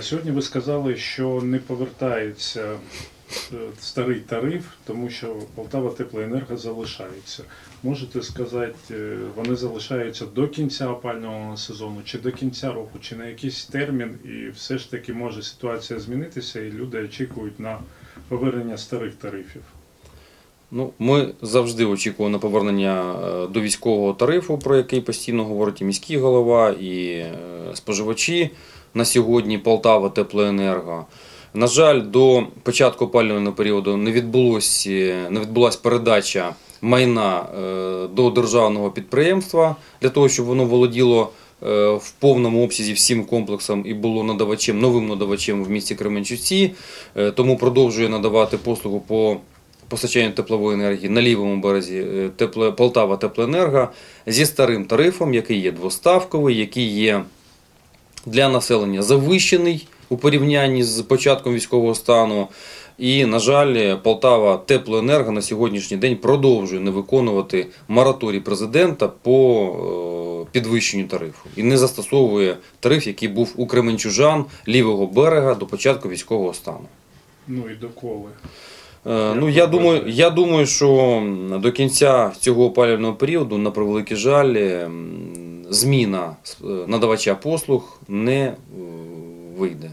Сьогодні ви сказали, що не повертається е, старий тариф, тому що Полтава Теплоенерго залишається. Можете сказати, е, вони залишаються до кінця опального сезону, чи до кінця року, чи на якийсь термін, і все ж таки може ситуація змінитися, і люди очікують на повернення старих тарифів. Ну, ми завжди очікуємо на повернення е, до військового тарифу, про який постійно говорить і міський голова, і е, споживачі на сьогодні Полтава Теплоенерго. На жаль, до початку опалювального періоду не відбулось, не відбулася передача майна е, до державного підприємства для того, щоб воно володіло в повному обсязі всім комплексом і було надавачем, новим надавачем в місті Кременчуці. Тому продовжує надавати послугу по постачанню теплової енергії на лівому березі е, тепле, Полтава Теплоенерго зі старим тарифом, який є двоставковий, який є для населення завищений у порівнянні з початком військового стану. І, на жаль, Полтава Теплоенерго на сьогоднішній день продовжує не виконувати мораторій президента по е, підвищенню тарифу і не застосовує тариф, який був у Кременчужан лівого берега до початку військового стану. Ну і доколи. Е, Ну, я думаю, я думаю, що до кінця цього опалювального періоду, на превеликий жаль, м, зміна е, надавача послуг не е, вийде.